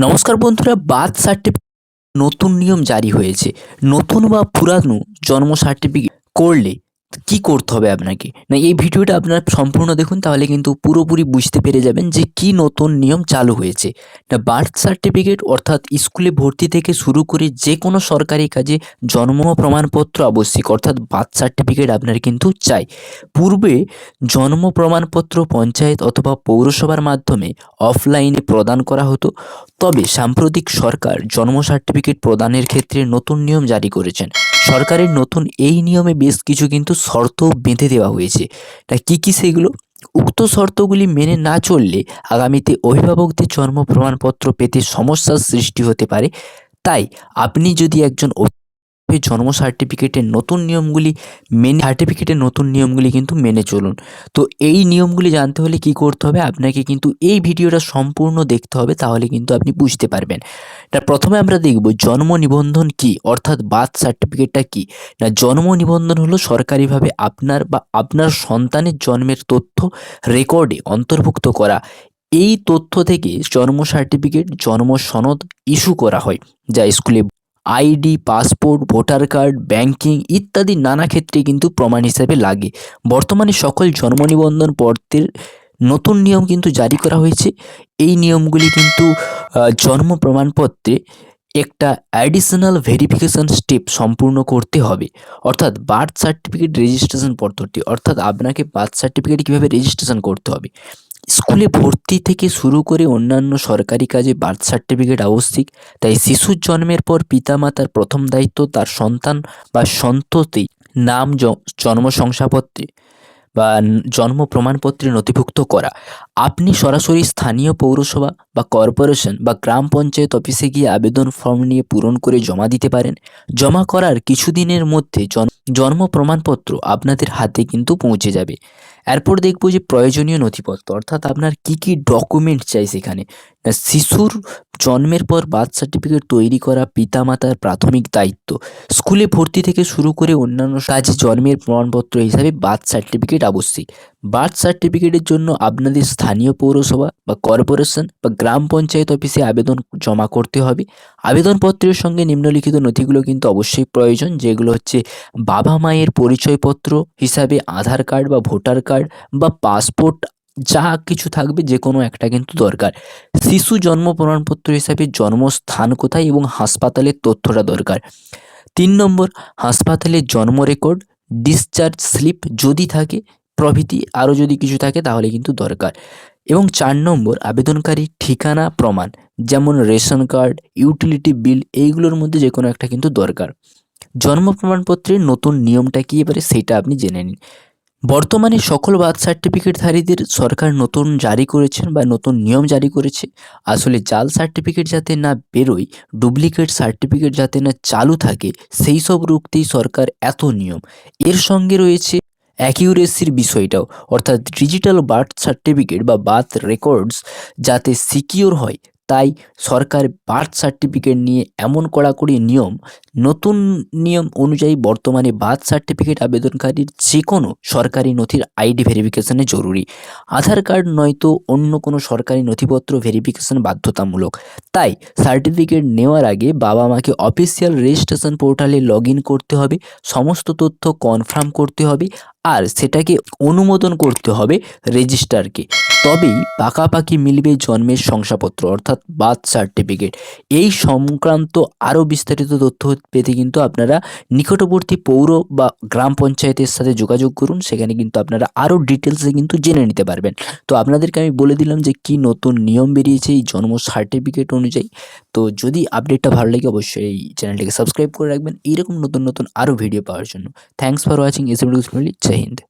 নমস্কার বন্ধুরা birth certificate নতুন নিয়ম জারি হয়েছে। নতুন বা পুরানো জন্ম সার্টিফিকেট করলে কি করতে হবে আপনাকে? না, এই ভিডিওটা আপনারা সম্পূর্ণ দেখুন, তাহলে কিন্তু পুরোপুরি বুঝতে পেরে যাবেন যে কি নতুন নিয়ম চালু হয়েছে। না, বার্থ সার্টিফিকেট অর্থাৎ স্কুলে ভর্তি থেকে শুরু করে যে কোনো সরকারি কাজে জন্ম প্রমাণপত্র আবশ্যিক, অর্থাৎ বার্থ সার্টিফিকেট আপনার কিন্তু চাই। পূর্বে জন্ম প্রমাণপত্র পঞ্চায়েত অথবা পৌরসভার মাধ্যমে অফলাইনে প্রদান করা হতো। তবে সাম্প্রতিক সরকার জন্ম সার্টিফিকেট প্রদানের ক্ষেত্রে নতুন নিয়ম জারি করেছেন। সরকারের নতুন এই নিয়মে বেশ কিছু কিন্তু শর্ত বেঁধে দেওয়া হয়েছে। তা কী কী সেগুলো? উক্ত শর্তগুলি মেনে না চললে আগামীতে অভিভাবকদের জন্ম প্রমাণপত্র পেতে সমস্যার সৃষ্টি হতে পারে। তাই আপনি যদি একজন অভিভাবক জন্ম সার্টিফিকেটের নতুন নিয়মগুলি মেনে সার্টিফিকেটের নতুন নিয়মগুলি কিন্তু মেনে চলুন। তো এই নিয়মগুলি জানতে হলে কি করতে হবে? আপনাকে কিন্তু এই ভিডিওটা সম্পূর্ণ দেখতে হবে, তাহলে কিন্তু আপনি বুঝতে পারবেন। তা প্রথমে আমরা দেখব জন্ম নিবন্ধন কি, অর্থাৎ বার্থ সার্টিফিকেটটা কি। না, জন্ম নিবন্ধন হলো সরকারিভাবে আপনার বা আপনার সন্তানের জন্মের তথ্য রেকর্ডে অন্তর্ভুক্ত করা। এই তথ্য থেকে জন্ম সার্টিফিকেট জন্ম সনদ ইস্যু করা হয়। যা স্কুলে ID, passport, voter card, banking ইত্যাদি নানা ক্ষেত্রে কিন্তু প্রমাণ হিসাবে লাগে। বর্তমানে সকল জন্ম নিবন্ধন পত্রের নতুন নিয়ম কিন্তু জারি করা হয়েছে। এই নিয়মগুলি কিন্তু জন্ম প্রমাণপত্রে একটা অ্যাডিশনাল ভেরিফিকেশন স্টেপ সম্পূর্ণ করতে হবে। অর্থাৎ বার্থ সার্টিফিকেট রেজিস্ট্রেশন পদ্ধতি, অর্থাৎ আপনাকে বার্থ সার্টিফিকেট কীভাবে রেজিস্ট্রেশন করতে হবে। স্কুলে ভর্তি থেকে শুরু করে অন্যান্য সরকারি কাজে বার্থ সার্টিফিকেট আবশ্যিক, তাই শিশুর জন্মের পর পিতামাতার প্রথম দায়িত্ব তার সন্তান বা সন্ততি নাম জন্ম শংসাপত্রে বা জন্ম প্রমাণপত্রে নথিভুক্ত করা। আপনি সরাসরি স্থানীয় পৌরসভা বা কর্পোরেশন বা গ্রাম পঞ্চায়েত অফিসে গিয়ে আবেদন ফর্ম নিয়ে পূরণ করে জমা দিতে পারেন। জমা করার কিছুদিনের মধ্যে জন্ম প্রমাণপত্র আপনাদের হাতে কিন্তু পৌঁছে যাবে। এরপর দেখব যে প্রয়োজনীয় নথিপত্র অর্থাৎ আপনার কি কি ডকুমেন্ট চাই সেখানে। শিশুর জন্মের পর বার্থ সার্টিফিকেট তৈরি করা পিতামাতার প্রাথমিক দায়িত্ব। স্কুলে ভর্তি থেকে শুরু করে অন্যান্য কাজে জন্মের প্রমাণপত্র হিসাবে বার্থ সার্টিফিকেট আবশ্যিক। বার্থ সার্টিফিকেটের জন্য আপনাদের স্থানীয় পৌরসভা বা কর্পোরেশন বা গ্রাম পঞ্চায়েত অফিসে আবেদন জমা করতে হবে। আবেদনপত্রের সঙ্গে নিম্নলিখিত নথিগুলো কিন্তু অবশ্যই প্রয়োজন, যেগুলো হচ্ছে বাবা মায়ের পরিচয়পত্র হিসাবে আধার কার্ড বা ভোটার কার্ড বা পাসপোর্ট যা কিছু থাকবে যে কোনো একটা কিন্তু দরকার। শিশু জন্ম প্রমাণপত্র হিসাবে জন্মস্থান কোথায় এবং হাসপাতালের তথ্যটা দরকার। তিন নম্বর হাসপাতালের জন্ম রেকর্ড ডিসচার্জ স্লিপ যদি থাকে, প্রভৃতি আরও যদি কিছু থাকে তাহলে কিন্তু দরকার। এবং চার নম্বর, আবেদনকারী ঠিকানা, প্রমাণ, যেমন রেশন কার্ড ইউটিলিটি বিল এইগুলোর মধ্যে যে কোনো একটা কিন্তু দরকার। জন্ম প্রমাণপত্রের নতুন নিয়মটা কি এবারে সেটা আপনি জেনে নিন। বর্তমানে সকল বার্থ সার্টিফিকেটধারীদের সরকার নতুন জারি করেছেন বা নতুন নিয়ম জারি করেছে। আসলে জাল সার্টিফিকেট যাতে না বেরোয় ডুপ্লিকেট সার্টিফিকেট যাতে না চালু থাকে, সেই সব রুখতেই সরকার এত নিয়ম। এর সঙ্গে রয়েছে অ্যাকিউরেসির বিষয়টাও, অর্থাৎ ডিজিটাল বার্থ সার্টিফিকেট বা বার্থ রেকর্ডস যাতে সিকিওর হয় তাই সরকার বার্থ সার্টিফিকেট নিয়ে এমন কড়াকড়ি নিয়ম, নতুন নিয়ম অনুযায়ী বর্তমানে বার্থ সার্টিফিকেট আবেদনকারীর যে কোনো সরকারি নথির আইডি ভেরিফিকেশনে জরুরি। আধার কার্ড নয়তো অন্য কোনো সরকারি নথিপত্র ভেরিফিকেশন বাধ্যতামূলক। তাই সার্টিফিকেট নেওয়ার আগে বাবা মাকে অফিসিয়াল রেজিস্ট্রেশন পোর্টালে লগ করতে হবে, সমস্ত তথ্য কনফার্ম করতে হবে আর সেটাকে অনুমোদন করতে হবে রেজিস্ট্রারকে। তবেই পাকাপাকি মিলবে জন্মের শংসাপত্র অর্থাৎ বার্থ সার্টিফিকেট এই সংক্রান্ত আরও বিস্তারিত তথ্য পেতে কিন্তু আপনারা নিকটবর্তী পৌর বা গ্রাম পঞ্চায়েতের সাথে যোগাযোগ করুন সেখানে কিন্তু আপনারা আরও ডিটেলসে কিন্তু জেনে নিতে পারবেন তো আপনাদেরকে আমি বলে দিলাম যে কি নতুন নিয়ম বেরিয়েছে এই জন্ম সার্টিফিকেট অনুযায়ী তো যদি আপডেটটা ভালো লাগে অবশ্যই এই চ্যানেলটিকে সাবস্ক্রাইব করে রাখবেন এইরকম নতুন নতুন আরও ভিডিও পাওয়ার জন্য থ্যাংকস ফর ওয়াচিং এস জয় হিন্দ